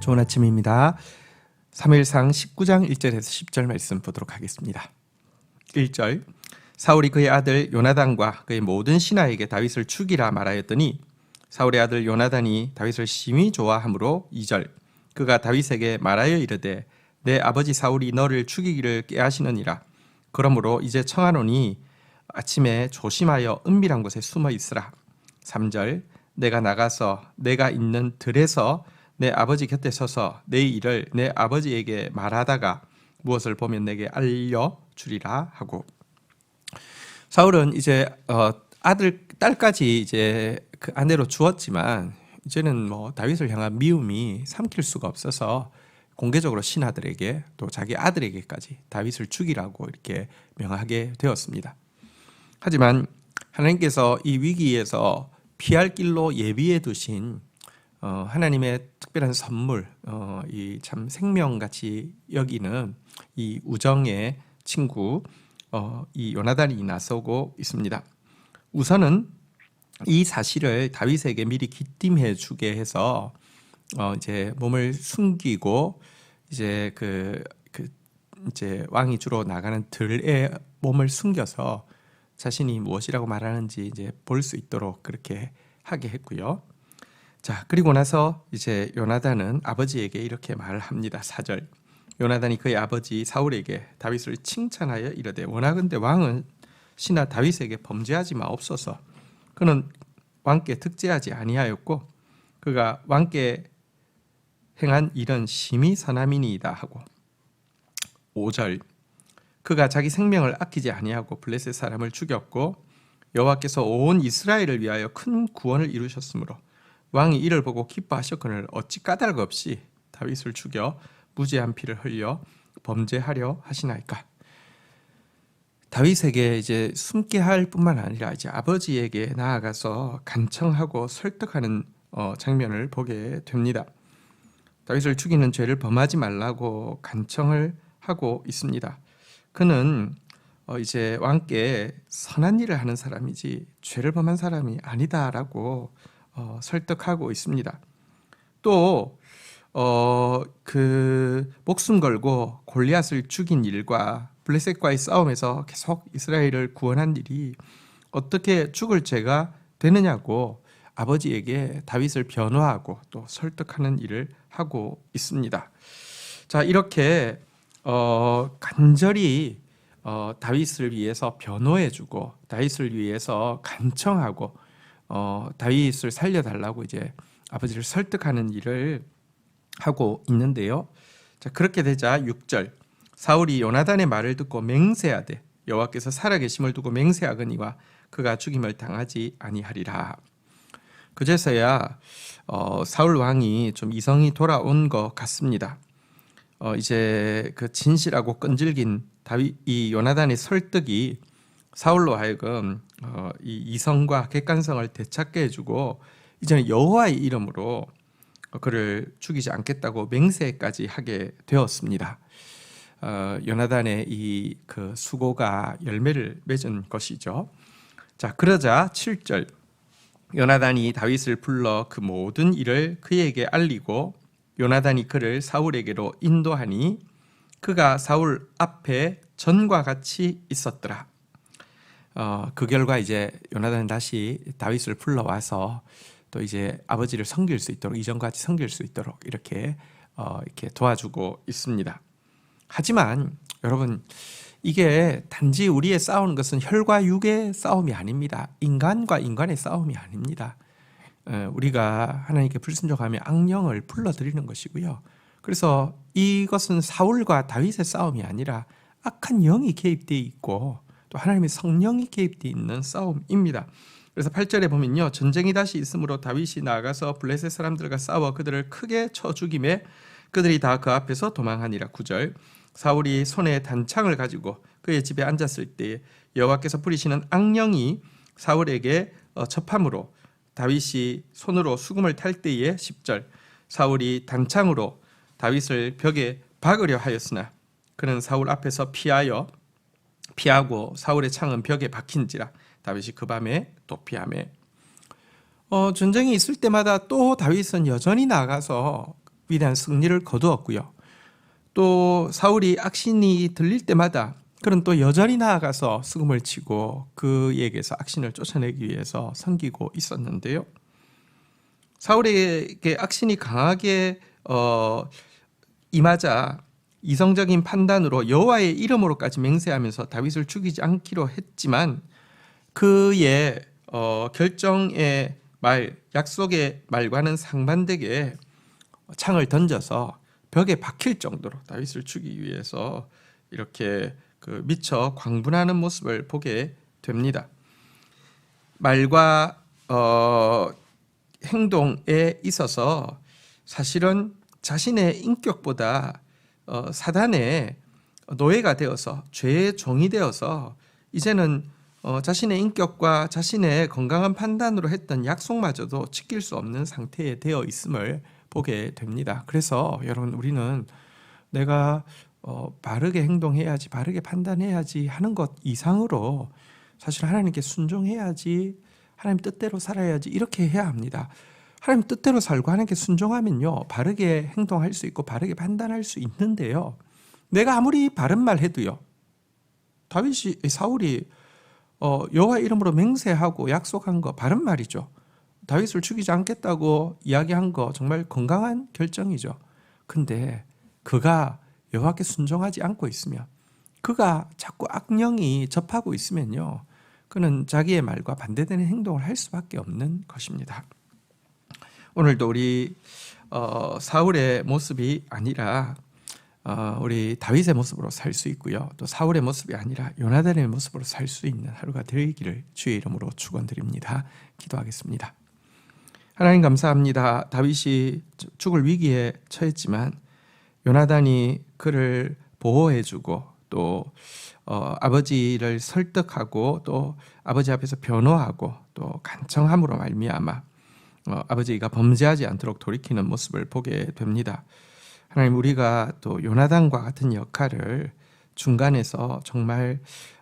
좋은 아침입니다. 3일상 19장 1절에서 10절 말씀 보도록 하겠습니다. 1절 사울이 그의 아들 요나단과 그의 모든 신하에게 다윗을 죽이라 말하였더니 사울의 아들 요나단이 다윗을 심히 좋아하므로 2절 그가 다윗에게 말하여 이르되 내 아버지 사울이 너를 죽이기를 깨하시느니라 그러므로 이제 청하노니 아침에 조심하여 은밀한 곳에 숨어 있으라 3절 내가 나가서 내가 있는 들에서 내 아버지 곁에 서서 내 일을 내 아버지에게 말하다가 무엇을 보면 내게 알려 주리라 하고 사울은 이제 어, 아들 딸까지 이제 그 아내로 주었지만 이제는 뭐 다윗을 향한 미움이 삼킬 수가 없어서 공개적으로 신하들에게 또 자기 아들에게까지 다윗을 죽이라고 이렇게 명하게 되었습니다. 하지만 하나님께서 이 위기에서 피할 길로 예비해 두신 어, 하나님의 특별한 선물, 어, 이 참 생명같이 여기는 이 우정의 친구, 어, 이 요나단이 나서고 있습니다. 우선은 이 사실을 다윗에게 미리 기띔해 주게 해서 어, 이제 몸을 숨기고 이제 그, 그 이제 왕이 주로 나가는 들에 몸을 숨겨서 자신이 무엇이라고 말하는지 이제 볼 수 있도록 그렇게 하게 했고요. 자, 그리고 나서 이제 요나단은 아버지에게 이렇게 말을 합니다. 4절. 요나단이 그의 아버지 사울에게 다윗을 칭찬하여 이르되 원하건대 왕은 신하 다윗에게 범죄하지 마옵소서. 그는 왕께 득죄하지 아니하였고 그가 왕께 행한 일은 심히 선함이니이다 하고 5절 그가 자기 생명을 아끼지 아니하고 블레셋 사람을 죽였고 여호와께서 온 이스라엘을 위하여 큰 구원을 이루셨으므로 왕이 이를 보고 기뻐하셨거늘 어찌 까닭 없이 다윗을 죽여 무죄한 피를 흘려 범죄하려 하시나이까 다윗에게 이제 숨게 할 뿐만 아니라 이제 아버지에게 나아가서 간청하고 설득하는 어, 장면을 보게 됩니다. 다윗을 죽이는 죄를 범하지 말라고 간청을 하고 있습니다. 그는 어, 이제 왕께 선한 일을 하는 사람이지 죄를 범한 사람이 아니다라고 어, 설득하고 있습니다. 또 어, 그 목숨 걸고 골리앗을 죽인 일과 블레셋과의 싸움에서 계속 이스라엘을 구원한 일이 어떻게 죽을 죄가 되느냐고 아버지에게 다윗을 변호하고 또 설득하는 일을 하고 있습니다. 자 이렇게 어, 간절히 어, 다윗을 위해서 변호해주고 다윗을 위해서 간청하고 어, 다윗을 살려달라고 이제 아버지를 설득하는 일을 하고 있는데요. 자 그렇게 되자 6절 사울이 요나단의 말을 듣고 맹세하되 여호와께서 살아계심을 두고 맹세하거니와 그가 죽임을 당하지 아니하리라. 그제서야 어, 사울 왕이 좀 이성이 돌아온 것 같습니다. 어, 이제 그 진실하고 끈질긴 다윗 이 요나단의 설득이 사울로 하여금 어, 이 이성과 객관성을 되찾게 해주고 이제는 여호와의 이름으로 그를 죽이지 않겠다고 맹세까지 하게 되었습니다. 어, 요나단의 이 그 수고가 열매를 맺은 것이죠. 자 그러자 7절 요나단이 다윗을 불러 그 모든 일을 그에게 알리고 요나단이 그를 사울에게로 인도하니 그가 사울 앞에 전과 같이 있었더라. 어, 그 결과 이제 요나단은 다시 다윗을 불러와서 또 이제 아버지를 섬길 수 있도록 이전과 같이 섬길 수 있도록 이렇게 어, 이렇게 도와주고 있습니다. 하지만 여러분 이게 단지 우리의 싸우는 것은 혈과 육의 싸움이 아닙니다. 인간과 인간의 싸움이 아닙니다. 어, 우리가 하나님께 불순종하며 악령을 불러들이는 것이고요. 그래서 이것은 사울과 다윗의 싸움이 아니라 악한 영이 개입되어 있고 또 하나님의 성령이 개입되어 있는 싸움입니다. 그래서 8절에 보면요. 전쟁이 다시 있으므로 다윗이 나가서 블레셋 사람들과 싸워 그들을 크게 쳐 죽임에 그들이 다 그 앞에서 도망하니라 9절. 사울이 손에 단창을 가지고 그의 집에 앉았을 때 여호와께서 부리시는 악령이 사울에게 어, 접함으로 다윗이 손으로 수금을 탈 때에 10절 사울이 단창으로 다윗을 벽에 박으려 하였으나 그는 사울 앞에서 피하여 피하고 사울의 창은 벽에 박힌지라 다윗이 그 밤에 또 피하매 어, 전쟁이 있을 때마다 또 다윗은 여전히 나가서 위대한 승리를 거두었고요. 또 사울이 악신이 들릴 때마다 그는 또 여전히 나아가서 수금을 치고 그에게서 악신을 쫓아내기 위해서 섬기고 있었는데요. 사울에게 악신이 강하게 어, 임하자 이성적인 판단으로 여호와의 이름으로까지 맹세하면서 다윗을 죽이지 않기로 했지만 그의 어, 결정의 말, 약속의 말과는 상반되게 창을 던져서 벽에 박힐 정도로 다윗을 죽이기 위해서 이렇게 그 미처 광분하는 모습을 보게 됩니다. 말과 어, 행동에 있어서 사실은 자신의 인격보다 어, 사단의 노예가 되어서 죄의 종이 되어서 이제는 어, 자신의 인격과 자신의 건강한 판단으로 했던 약속마저도 지킬 수 없는 상태에 되어 있음을 보게 됩니다. 그래서 여러분 우리는 내가 어, 바르게 행동해야지, 바르게 판단해야지 하는 것 이상으로 사실 하나님께 순종해야지, 하나님 뜻대로 살아야지 이렇게 해야 합니다. 하나님 뜻대로 살고 하나님께 순종하면요, 바르게 행동할 수 있고 바르게 판단할 수 있는데요. 내가 아무리 바른 말 해도요. 다윗이 사울이 어, 여호와 이름으로 맹세하고 약속한 거 바른 말이죠. 다윗을 죽이지 않겠다고 이야기한 거 정말 건강한 결정이죠. 근데 그가 여호와께 순종하지 않고 있으면 그가 자꾸 악령이 접하고 있으면요. 그는 자기의 말과 반대되는 행동을 할 수밖에 없는 것입니다. 오늘도 우리 어, 사울의 모습이 아니라 어, 우리 다윗의 모습으로 살 수 있고요. 또 사울의 모습이 아니라 요나단의 모습으로 살 수 있는 하루가 되기를 주의 이름으로 축원드립니다. 기도하겠습니다. 하나님 감사합니다. 다윗이 죽을 위기에 처했지만 요나단이 그를 보호해주고 또 어, 아버지를 설득하고 또 아버지 앞에서 변호하고 또 간청함으로 말미암아 어, 아버지가 범죄하지 않도록 돌이키는 모습을 보게 됩니다. 하나님 우리가 또 요나단과 같은 역할을 중간에서 정말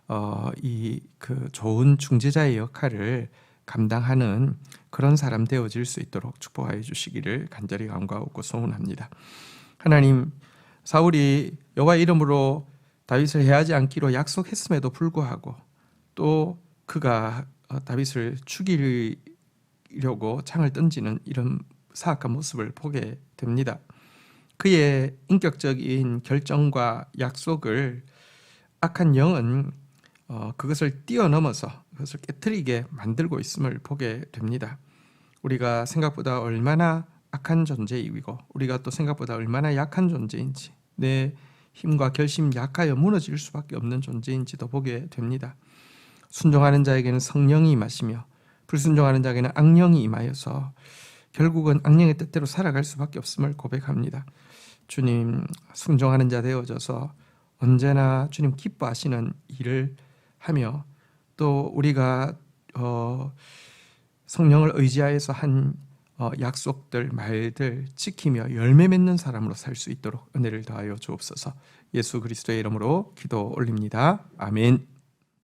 어, 이 그 좋은 중재자의 역할을 감당하는 그런 사람 되어질 수 있도록 축복하여 주시기를 간절히 간구하고 소원합니다. 하나님 사울이 여호와 이름으로 다윗을 해하지 않기로 약속했음에도 불구하고 또 그가 어, 다윗을 죽 이려고 창을 던지는 이런 사악한 모습을 보게 됩니다. 그의 인격적인 결정과 약속을 악한 영은 어, 그것을 뛰어넘어서 그것을 깨뜨리게 만들고 있음을 보게 됩니다. 우리가 생각보다 얼마나 악한 존재이고 우리가 또 생각보다 얼마나 약한 존재인지 내 힘과 결심 약하여 무너질 수밖에 없는 존재인지도 보게 됩니다. 순종하는 자에게는 성령이 임하시며 불순종하는 자에게는 악령이 임하여서 결국은 악령의 뜻대로 살아갈 수밖에 없음을 고백합니다. 주님 순종하는 자 되어져서 언제나 주님 기뻐하시는 일을 하며 또 우리가 어, 성령을 의지하여서 한 어, 약속들 말들 지키며 열매 맺는 사람으로 살 수 있도록 은혜를 더하여 주옵소서. 예수 그리스도의 이름으로 기도 올립니다. 아멘.